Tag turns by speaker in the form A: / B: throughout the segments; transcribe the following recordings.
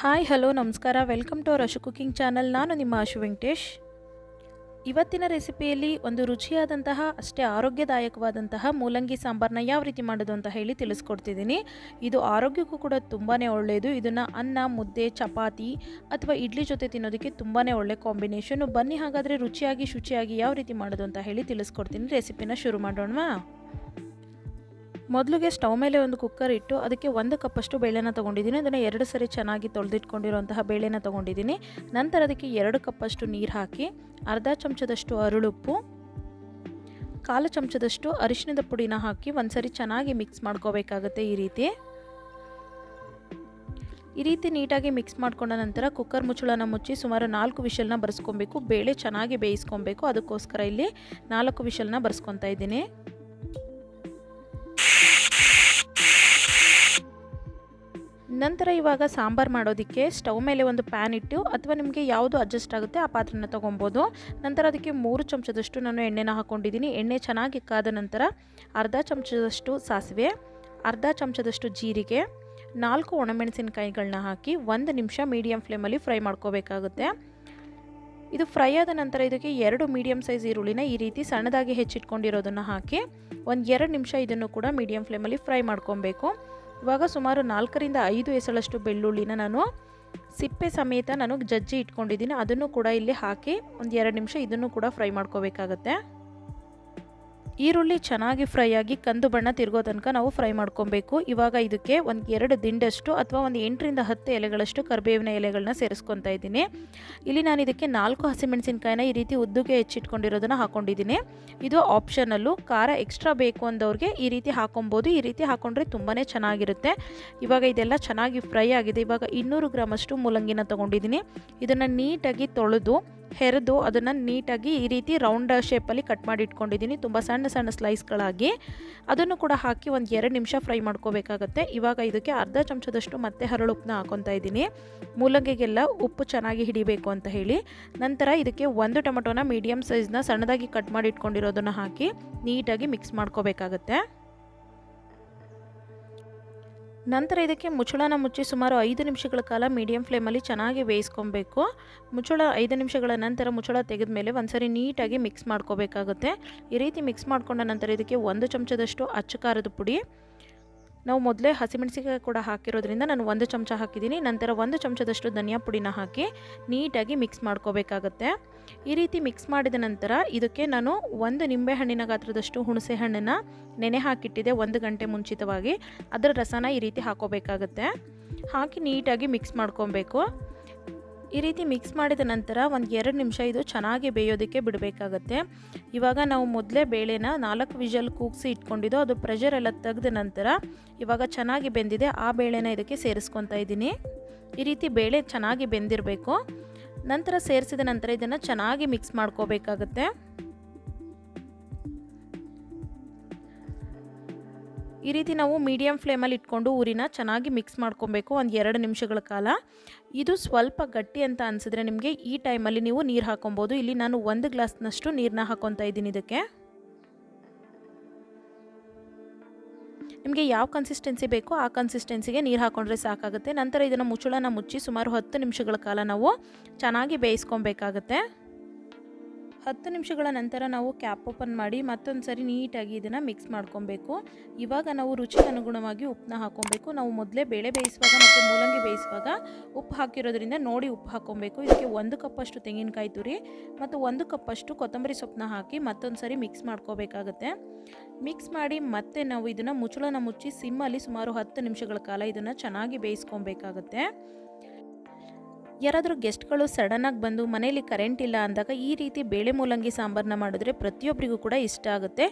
A: Hi, hello, ನಮಸ್ಕಾರ. Welcome to our Ashu cooking channel ನಾನು ನಿಮ್ಮ ಅಶು ವೆಂಕಟೇಶ್. ಇವತ್ತಿನ ರೆಸಿಪಿಯಲ್ಲಿ ಒಂದು ರುಚಿಯಾದಂತಹ, ಅಷ್ಟೇ ಆರೋಗ್ಯದಾಯಕವಾದಂತಹ ಮೂಲಂಗಿ ಸಾಂಬಾರನ್ನ ಯಾವ ರೀತಿ ಮಾಡೋದು ಅಂತ ಹೇಳಿ ತಿಳಿಸ್ಕೊಡ್ತಿದ್ದೀನಿ. ಇದು ಆರೋಗ್ಯಕ್ಕೂ ಕೂಡ ತುಂಬಾ ಒಳ್ಳೆಯದು ಇದನ್ನು ಅನ್ನ, ಮುದ್ದೆ, ಚಪಾತಿ ಅಥವಾ ಇಡ್ಲಿ ಜೊತೆ ತಿನ್ನೋದಕ್ಕೆ ತುಂಬಾ ಒಳ್ಳೆ ಕಾಂಬಿನೇಷನು ಬನ್ನಿ, ಹಾಗಾದರೆ ರುಚಿಯಾಗಿ ಶುಚಿಯಾಗಿ ಯಾವ ರೀತಿ ಮಾಡೋದು ಅಂತ ಹೇಳಿ ತಿಳಿಸ್ಕೊಡ್ತೀನಿ. ರೆಸಿಪಿನ ಶುರು ಮಾಡೋಣವಾ? ಮೊದಲಿಗೆ ಸ್ಟವ್ ಮೇಲೆ ಒಂದು ಕುಕ್ಕರ್ ಇಟ್ಟು ಅದಕ್ಕೆ ಒಂದು ಕಪ್ಪಷ್ಟು ಬೇಳೆನ ತೊಗೊಂಡಿದ್ದೀನಿ. ಅದನ್ನು ಎರಡು ಸರಿ ಚೆನ್ನಾಗಿ ತೊಳೆದಿಟ್ಕೊಂಡಿರುವಂತಹ ಬೇಳೆನ ತೊಗೊಂಡಿದ್ದೀನಿ. ನಂತರ ಅದಕ್ಕೆ ಎರಡು ಕಪ್ಪಷ್ಟು ನೀರು ಹಾಕಿ, ಅರ್ಧ ಚಮಚದಷ್ಟು ಅರಳುಪ್ಪು, ಕಾಲು ಚಮಚದಷ್ಟು ಅರಿಶಿನದ ಪುಡಿನ ಹಾಕಿ ಒಂದು ಸರಿ ಚೆನ್ನಾಗಿ ಮಿಕ್ಸ್ ಮಾಡ್ಕೋಬೇಕಾಗತ್ತೆ ಈ ರೀತಿ. ಈ ರೀತಿ ನೀಟಾಗಿ ಮಿಕ್ಸ್ ಮಾಡ್ಕೊಂಡ ನಂತರ ಕುಕ್ಕರ್ ಮುಚ್ಚಳನ ಮುಚ್ಚಿ ಸುಮಾರು ನಾಲ್ಕು ವಿಷಲ್ನ ಬರೆಸ್ಕೊಬೇಕು. ಬೇಳೆ ಚೆನ್ನಾಗಿ ಬೇಯಿಸ್ಕೊಬೇಕು. ಅದಕ್ಕೋಸ್ಕರ ಇಲ್ಲಿ ನಾಲ್ಕು ವಿಷಲ್ನ ಬರ್ಸ್ಕೊತಾ ಇದ್ದೀನಿ. ನಂತರ ಇವಾಗ ಸಾಂಬಾರು ಮಾಡೋದಕ್ಕೆ ಸ್ಟವ್ ಮೇಲೆ ಒಂದು ಪ್ಯಾನ್ ಇಟ್ಟು ಅಥವಾ ನಿಮಗೆ ಯಾವುದು ಅಡ್ಜಸ್ಟ್ ಆಗುತ್ತೆ ಆ ಪಾತ್ರೆನ ತೊಗೊಬೋದು. ನಂತರ ಅದಕ್ಕೆ ಮೂರು ಚಮಚದಷ್ಟು ನಾನು ಎಣ್ಣೆನ ಹಾಕ್ಕೊಂಡಿದ್ದೀನಿ ಎಣ್ಣೆ ಚೆನ್ನಾಗಿ ಕಾದ ನಂತರ ಅರ್ಧ ಚಮಚದಷ್ಟು ಸಾಸಿವೆ, ಅರ್ಧ ಚಮಚದಷ್ಟು ಜೀರಿಗೆ, ನಾಲ್ಕು ಒಣಮೆಣಸಿನಕಾಯಿಗಳನ್ನ ಹಾಕಿ ಒಂದು ನಿಮಿಷ ಮೀಡಿಯಮ್ ಫ್ಲೇಮಲ್ಲಿ ಫ್ರೈ ಮಾಡ್ಕೋಬೇಕಾಗುತ್ತೆ. ಇದು ಫ್ರೈ ಆದ ನಂತರ ಇದಕ್ಕೆ ಎರಡು ಮೀಡಿಯಮ್ ಸೈಜ್ ಈರುಳ್ಳಿನ ಈ ರೀತಿ ಸಣ್ಣದಾಗಿ ಹೆಚ್ಚಿಟ್ಕೊಂಡಿರೋದನ್ನು ಹಾಕಿ ಒಂದು ಎರಡು ನಿಮಿಷ ಇದನ್ನು ಕೂಡ ಮೀಡಿಯಮ್ ಫ್ಲೇಮಲ್ಲಿ ಫ್ರೈ ಮಾಡ್ಕೊಬೇಕು. ಇವಾಗ ಸುಮಾರು ನಾಲ್ಕರಿಂದ ಐದು ಎಸಳಷ್ಟು ಬೆಳ್ಳುಳ್ಳಿನ ನಾನು ಸಿಪ್ಪೆ ಸಮೇತ ನಾನು ಜಜ್ಜಿ ಇಟ್ಕೊಂಡಿದ್ದೀನಿ. ಅದನ್ನು ಕೂಡ ಇಲ್ಲಿ ಹಾಕಿ ಒಂದು ಎರಡು ನಿಮಿಷ ಇದನ್ನು ಕೂಡ ಫ್ರೈ ಮಾಡ್ಕೋಬೇಕಾಗತ್ತೆ. ಈರುಳ್ಳಿ ಚೆನ್ನಾಗಿ ಫ್ರೈ ಆಗಿ ಕಂದು ಬಣ್ಣ ತಿರುಗೋ ತನಕ ನಾವು ಫ್ರೈ ಮಾಡ್ಕೊಬೇಕು. ಇವಾಗ ಇದಕ್ಕೆ ಒಂದು ಎರಡು ದಿಂಡಷ್ಟು ಅಥವಾ ಒಂದು ಎಂಟರಿಂದ ಹತ್ತು ಎಲೆಗಳಷ್ಟು ಕರಿಬೇವಿನ ಎಲೆಗಳನ್ನ ಸೇರಿಸ್ಕೊತಾ ಇದ್ದೀನಿ. ಇಲ್ಲಿ ನಾನು ಇದಕ್ಕೆ ನಾಲ್ಕು ಹಸಿಮೆಣಸಿನ್ಕಾಯಿನ ಈ ರೀತಿ ಉದ್ದುಗೆ ಹೆಚ್ಚಿಟ್ಕೊಂಡಿರೋದನ್ನು ಹಾಕೊಂಡಿದ್ದೀನಿ. ಇದು ಆಪ್ಷನಲ್ಲು ಖಾರ ಎಕ್ಸ್ಟ್ರಾ ಬೇಕು ಅಂದವ್ರಿಗೆ ಈ ರೀತಿ ಹಾಕೊಬೋದು. ಈ ರೀತಿ ಹಾಕೊಂಡ್ರೆ ತುಂಬಾ ಚೆನ್ನಾಗಿರುತ್ತೆ. ಇವಾಗ ಇದೆಲ್ಲ ಚೆನ್ನಾಗಿ ಫ್ರೈ ಆಗಿದೆ. ಇವಾಗ ಇನ್ನೂರು ಗ್ರಾಮಷ್ಟು ಮೂಲಂಗಿನ ತೊಗೊಂಡಿದ್ದೀನಿ. ಇದನ್ನು ನೀಟಾಗಿ ತೊಳೆದು ಹೆರೆದು ಅದನ್ನು ನೀಟಾಗಿ ಈ ರೀತಿ ರೌಂಡ್ ಶೇಪಲ್ಲಿ ಕಟ್ ಮಾಡಿ ಇಟ್ಕೊಂಡಿದ್ದೀನಿ. ತುಂಬ ಸಣ್ಣ ಸಣ್ಣ ಸ್ಲೈಸ್ಗಳಾಗಿ ಅದನ್ನು ಕೂಡ ಹಾಕಿ ಒಂದು ಎರಡು ನಿಮಿಷ ಫ್ರೈ ಮಾಡ್ಕೋಬೇಕಾಗತ್ತೆ. ಇವಾಗ ಇದಕ್ಕೆ ಅರ್ಧ ಚಮಚದಷ್ಟು ಮತ್ತೆ ಹರಳುಪ್ಪನ್ನ ಹಾಕೊತಾ ಇದ್ದೀನಿ. ಮೂಲಂಗಿಗೆಲ್ಲ ಉಪ್ಪು ಚೆನ್ನಾಗಿ ಹಿಡಿಬೇಕು ಅಂತ ಹೇಳಿ. ನಂತರ ಇದಕ್ಕೆ ಒಂದು ಟೊಮೆಟೊನ ಮೀಡಿಯಮ್ ಸೈಜ್ನ ಸಣ್ಣದಾಗಿ ಕಟ್ ಮಾಡಿ ಇಟ್ಕೊಂಡಿರೋದನ್ನು ಹಾಕಿ ನೀಟಾಗಿ ಮಿಕ್ಸ್ ಮಾಡ್ಕೋಬೇಕಾಗತ್ತೆ. ನಂತರ ಇದಕ್ಕೆ ಮುಚ್ಚಳನ ಮುಚ್ಚಿ ಸುಮಾರು ಐದು ನಿಮಿಷಗಳ ಕಾಲ ಮೀಡಿಯಂ ಫ್ಲೇಮಲ್ಲಿ ಚೆನ್ನಾಗಿ ಬೇಯಿಸ್ಕೊಬೇಕು. ಮುಚ್ಚಳ ಐದು ನಿಮಿಷಗಳ ನಂತರ ಮುಚ್ಚಳ ತೆಗೆದ ಮೇಲೆ ಒಂದ್ಸರಿ ನೀಟಾಗಿ ಮಿಕ್ಸ್ ಮಾಡ್ಕೋಬೇಕಾಗುತ್ತೆ. ಈ ರೀತಿ ಮಿಕ್ಸ್ ಮಾಡ್ಕೊಂಡ ನಂತರ ಇದಕ್ಕೆ ಒಂದು ಚಮಚದಷ್ಟು ಅಚ್ಚ ಖಾರದ ಪುಡಿ ನಾವು ಮೊದಲೇ ಹಸಿಮೆಣಸಿಕಾಯಿ ಕೂಡ ಹಾಕಿರೋದ್ರಿಂದ ನಾನು ಒಂದು ಚಮಚ ಹಾಕಿದ್ದೀನಿ. ನಂತರ ಒಂದು ಚಮಚದಷ್ಟು ಧನಿಯಾ ಪುಡಿನ ಹಾಕಿ ನೀಟಾಗಿ ಮಿಕ್ಸ್ ಮಾಡ್ಕೋಬೇಕಾಗತ್ತೆ. ಈ ರೀತಿ ಮಿಕ್ಸ್ ಮಾಡಿದ ನಂತರ ಇದಕ್ಕೆ ನಾನು ಒಂದು ನಿಂಬೆಹಣ್ಣಿನ ಗಾತ್ರದಷ್ಟು ಹುಣಸೆ ಹಣ್ಣನ್ನು ನೆನೆ ಹಾಕಿಟ್ಟಿದೆ ಒಂದು ಗಂಟೆ ಮುಂಚಿತವಾಗಿ. ಅದರ ರಸನ ಈ ರೀತಿ ಹಾಕೋಬೇಕಾಗತ್ತೆ. ಹಾಕಿ ನೀಟಾಗಿ ಮಿಕ್ಸ್ ಮಾಡ್ಕೊಬೇಕು. ಈ ರೀತಿ ಮಿಕ್ಸ್ ಮಾಡಿದ ನಂತರ ಒಂದು ಎರಡು ನಿಮಿಷ ಇದು ಚೆನ್ನಾಗಿ ಬೇಯೋದಕ್ಕೆ ಬಿಡಬೇಕಾಗತ್ತೆ. ಇವಾಗ ನಾವು ಮೊದಲೇ ಬೇಳೆನ ನಾಲ್ಕು ವಿಜಲ್ ಕೂಗಿಸಿ ಇಟ್ಕೊಂಡಿದ್ದು, ಅದು ಪ್ರೆಷರ್ ಎಲ್ಲ ತೆಗೆದ ನಂತರ ಇವಾಗ ಚೆನ್ನಾಗಿ ಬೆಂದಿದೆ, ಆ ಬೇಳೆನ ಇದಕ್ಕೆ ಸೇರಿಸ್ಕೊತಾ ಇದ್ದೀನಿ. ಈ ರೀತಿ ಬೇಳೆ ಚೆನ್ನಾಗಿ ಬೆಂದಿರಬೇಕು. ನಂತರ ಸೇರಿಸಿದ ನಂತರ ಇದನ್ನು ಚೆನ್ನಾಗಿ ಮಿಕ್ಸ್ ಮಾಡ್ಕೋಬೇಕಾಗತ್ತೆ. ಈ ರೀತಿ ನಾವು ಮೀಡಿಯಂ ಫ್ಲೇಮಲ್ಲಿ ಇಟ್ಕೊಂಡು ಊರಿನ ಚೆನ್ನಾಗಿ ಮಿಕ್ಸ್ ಮಾಡ್ಕೊಬೇಕು ಒಂದು ಎರಡು ನಿಮಿಷಗಳ ಕಾಲ. ಇದು ಸ್ವಲ್ಪ ಗಟ್ಟಿ ಅಂತ ಅನಿಸಿದ್ರೆ ನಿಮಗೆ ಈ ಟೈಮಲ್ಲಿ ನೀವು ನೀರು ಹಾಕೊಬೋದು. ಇಲ್ಲಿ ನಾನು ಒಂದು ಗ್ಲಾಸ್ನಷ್ಟು ನೀರನ್ನ ಹಾಕೊತಾ ಇದ್ದೀನಿ ಇದಕ್ಕೆ. ನಿಮಗೆ ಯಾವ ಕನ್ಸಿಸ್ಟೆನ್ಸಿ ಬೇಕೋ ಆ ಕನ್ಸಿಸ್ಟೆನ್ಸಿಗೆ ನೀರು ಹಾಕೊಂಡ್ರೆ ಸಾಕಾಗುತ್ತೆ. ನಂತರ ಇದನ್ನು ಮುಚ್ಚಳನ ಮುಚ್ಚಿ ಸುಮಾರು ಹತ್ತು ನಿಮಿಷಗಳ ಕಾಲ ನಾವು ಚೆನ್ನಾಗಿ ಬೇಯಿಸ್ಕೊಬೇಕಾಗತ್ತೆ. ಹತ್ತು ನಿಮಿಷಗಳ ನಂತರ ನಾವು ಕ್ಯಾಪ್ ಓಪನ್ ಮಾಡಿ ಮತ್ತೊಂದು ಸರಿ ನೀಟಾಗಿ ಇದನ್ನು ಮಿಕ್ಸ್ ಮಾಡ್ಕೊಬೇಕು. ಇವಾಗ ನಾವು ರುಚಿಗೆ ಅನುಗುಣವಾಗಿ ಉಪ್ಪನ್ನ ಹಾಕೊಬೇಕು. ನಾವು ಮೊದಲೇ ಬೇಳೆ ಬೇಯಿಸುವಾಗ ಮತ್ತು ಮೂಲಂಗಿ ಬೇಯಿಸುವಾಗ ಉಪ್ಪು ಹಾಕಿರೋದ್ರಿಂದ ನೋಡಿ ಉಪ್ಪು ಹಾಕೊಬೇಕು. ಇದಕ್ಕೆ ಒಂದು ಕಪ್ಪಷ್ಟು ತೆಂಗಿನಕಾಯಿ ತುರಿ ಮತ್ತು ಒಂದು ಕಪ್ಪಷ್ಟು ಕೊತ್ತಂಬರಿ ಸೊಪ್ಪನ್ನ ಹಾಕಿ ಮತ್ತೊಂದು ಸರಿ ಮಿಕ್ಸ್ ಮಾಡ್ಕೋಬೇಕಾಗತ್ತೆ. ಮಿಕ್ಸ್ ಮಾಡಿ ಮತ್ತೆ ನಾವು ಇದನ್ನು ಮುಚ್ಚಳನ ಮುಚ್ಚಿ ಸಿಮ್ಮಲ್ಲಿ ಸುಮಾರು ಹತ್ತು ನಿಮಿಷಗಳ ಕಾಲ ಇದನ್ನು ಚೆನ್ನಾಗಿ ಬೇಯಿಸ್ಕೊಬೇಕಾಗತ್ತೆ. ಯಾರಾದರೂ ಗೆಸ್ಟ್ಗಳು ಸಡನ್ನಾಗಿ ಬಂದು ಮನೆಯಲ್ಲಿ ಕರೆಂಟ್ ಇಲ್ಲ ಅಂದಾಗ ಈ ರೀತಿ ಬೇಳೆ ಮೂಲಂಗಿ ಸಾಂಬಾರನ್ನ ಮಾಡಿದ್ರೆ ಪ್ರತಿಯೊಬ್ಬರಿಗೂ ಕೂಡ ಇಷ್ಟ ಆಗುತ್ತೆ.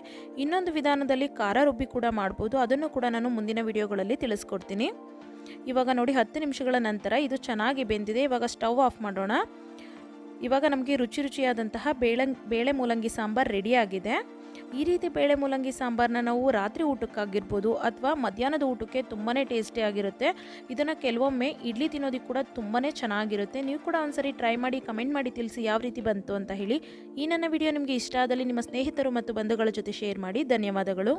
A: ಇನ್ನೊಂದು ವಿಧಾನದಲ್ಲಿ ಖಾರ ರುಬ್ಬಿ ಕೂಡ ಮಾಡ್ಬೋದು. ಅದನ್ನು ಕೂಡ ನಾನು ಮುಂದಿನ ವಿಡಿಯೋಗಳಲ್ಲಿ ತಿಳಿಸ್ಕೊಡ್ತೀನಿ. ಇವಾಗ ನೋಡಿ ಹತ್ತು ನಿಮಿಷಗಳ ನಂತರ ಇದು ಚೆನ್ನಾಗಿ ಬೆಂದಿದೆ. ಇವಾಗ ಸ್ಟವ್ ಆಫ್ ಮಾಡೋಣ. ಇವಾಗ ನಮಗೆ ರುಚಿ ರುಚಿಯಾದಂತಹ ಬೇಳೆ ಬೇಳೆ ಮೂಲಂಗಿ ಸಾಂಬಾರು ರೆಡಿಯಾಗಿದೆ ಈ ರೀತಿ ಬೇಳೆ ಮೂಲಂಗಿ ಸಾಂಬಾರನ್ನ ನಾವು ರಾತ್ರಿ ಊಟಕ್ಕಾಗಿರ್ಬೋದು ಅಥವಾ ಮಧ್ಯಾಹ್ನದ ಊಟಕ್ಕೆ ತುಂಬಾ ಟೇಸ್ಟಿ ಆಗಿರುತ್ತೆ. ಇದನ್ನು ಕೆಲವೊಮ್ಮೆ ಇಡ್ಲಿ ತಿನ್ನೋದಕ್ಕೆ ಕೂಡ ತುಂಬಾ ಚೆನ್ನಾಗಿರುತ್ತೆ. ನೀವು ಕೂಡ ಒಂದ್ಸರಿ ಟ್ರೈ ಮಾಡಿ ಕಮೆಂಟ್ ಮಾಡಿ ತಿಳಿಸಿ ಯಾವ ರೀತಿ ಬಂತು ಅಂತ ಹೇಳಿ. ಈ ನನ್ನ ವಿಡಿಯೋ ನಿಮಗೆ ಇಷ್ಟ ಆದಲ್ಲಿ ನಿಮ್ಮ ಸ್ನೇಹಿತರು ಮತ್ತು ಬಂಧುಗಳ ಜೊತೆ ಶೇರ್ ಮಾಡಿ. ಧನ್ಯವಾದಗಳು.